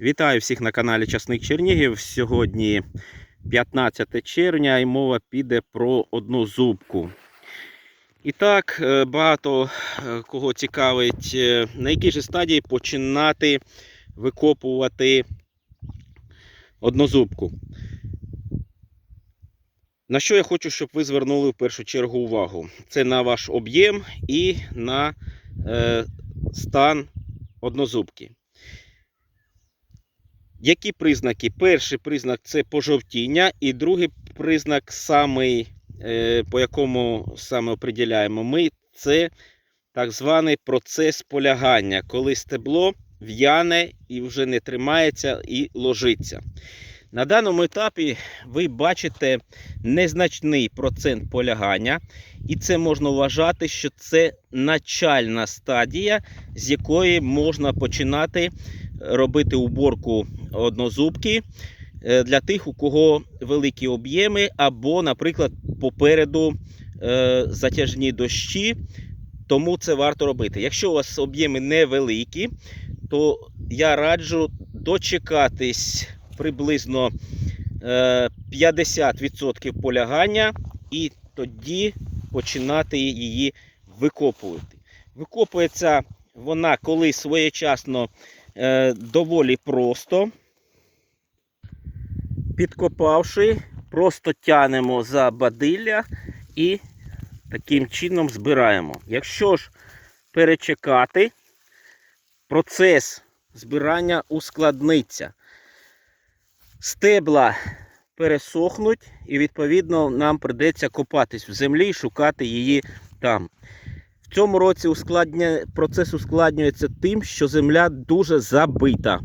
Вітаю всіх на каналі Часник Чернігів. Сьогодні 15 червня і мова піде про одну зубку. І так, е, багато е, кого цікавить, е, на якій же стадії починати викопувати однозубку. На що я хочу, щоб ви звернули в першу чергу увагу? Це на ваш об'єм і на стан однозубки. Які признаки? Перший признак це пожовтіння, і другий признак, самий, е, по якому саме определяємо ми, це так званий процес полягання, коли стебло в'яне і вже не тримається і ложиться. На даному етапі ви бачите незначний процент полягання, і це можна вважати, що це начальна стадія, з якої можна починати робити уборку однозубки е, для тих, у кого великі об'єми, або, наприклад, попереду е, затяжні дощі. Тому це варто робити. Якщо у вас об'єми невеликі, то я раджу дочекатись приблизно е, 50% полягання і тоді починати її викопувати. Викопується вона коли своєчасно е, доволі просто. Підкопавши, просто тянемо за бадилля і таким чином збираємо. Якщо ж перечекати, процес збирання ускладниться. Стебла пересохнуть, і, відповідно, нам придеться копатись в землі і шукати її там. В цьому році ускладня... процес ускладнюється тим, що земля дуже забита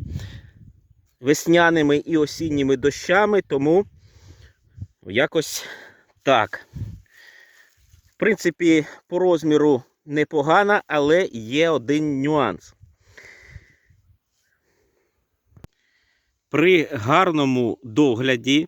весняними і осінніми дощами, тому якось так. В принципі, по розміру непогана, але є один нюанс. При гарному догляді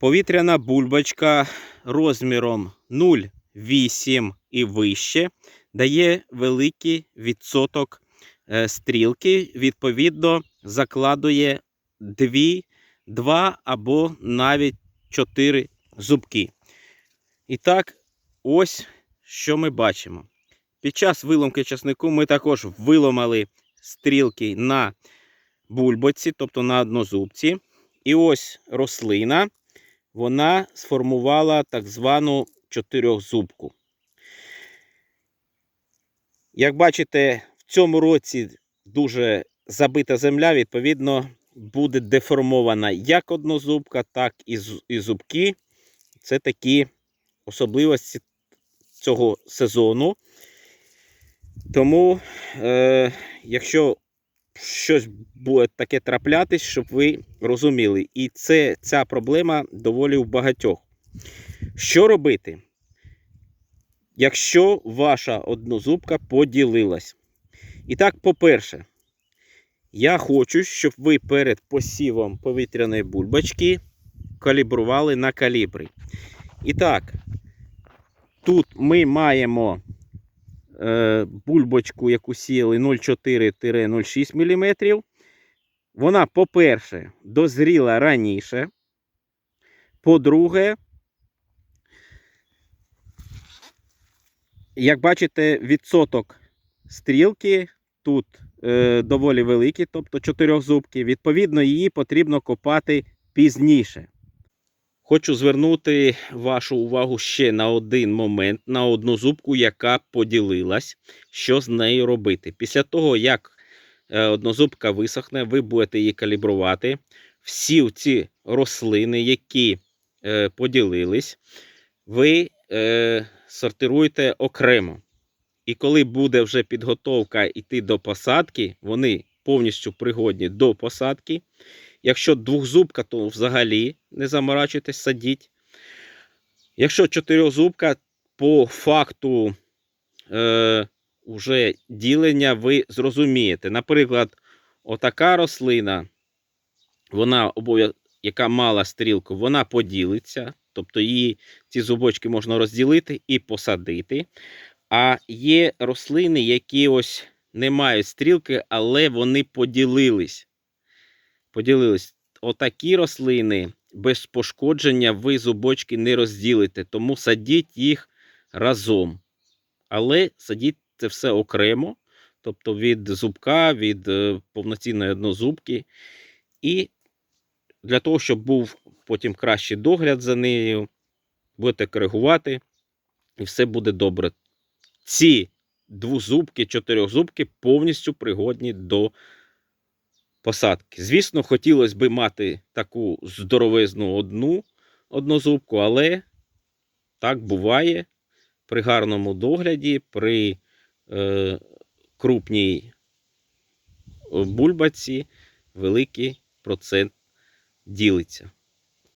повітряна бульбочка розміром 0,8 і вище дає великий відсоток е, стрілки, відповідно, закладує 2, 2 або навіть 4 зубки. І так, ось що ми бачимо. Під час виломки часнику ми також виломали стрілки на бульбоці, тобто на однозубці. І ось рослина, вона сформувала так звану чотирьохзубку. Як бачите, в цьому році дуже забита земля, відповідно, буде деформована як однозубка, так і зубки. Це такі особливості цього сезону. Тому, е, якщо щось буде таке траплятись, щоб ви розуміли. І це, ця проблема доволі у багатьох. Що робити? Якщо ваша однозубка поділилась. І так, по-перше, я хочу, щоб ви перед посівом повітряної бульбочки калібрували на калібри. І так, тут ми маємо е, бульбочку, яку сіяли 0,4-0,6 мм. Вона, по-перше, дозріла раніше. По-друге, як бачите, відсоток стрілки тут е, доволі великий, тобто чотирьохзубки. Відповідно, її потрібно копати пізніше. Хочу звернути вашу увагу ще на один момент, на одну зубку, яка поділилась, що з нею робити. Після того, як е, однозубка висохне, ви будете її калібрувати. Всі ці рослини, які е, поділились, ви е, сортируєте окремо. І коли буде вже підготовка йти до посадки, вони повністю пригодні до посадки. Якщо двохзубка, то взагалі не заморачуйтесь, садіть. Якщо чотирьохзубка, по факту е, уже ділення ви зрозумієте. Наприклад, отака рослина, вона яка мала стрілку, вона поділиться. Тобто її ці зубочки можна розділити і посадити. А є рослини, які ось не мають стрілки, але вони поділились. поділились. Отакі рослини без пошкодження ви зубочки не розділите, тому садіть їх разом. Але садіть це все окремо, тобто від зубка, від е, повноцінної однозубки. І для того, щоб був потім кращий догляд за нею, будете коригувати, і все буде добре. Ці двозубки, чотирьохзубки повністю пригодні до посадки. Звісно, хотілося б мати таку здоровезну одну однозубку, але так буває при гарному догляді, при е, крупній е, бульбаці великий процент ділиться.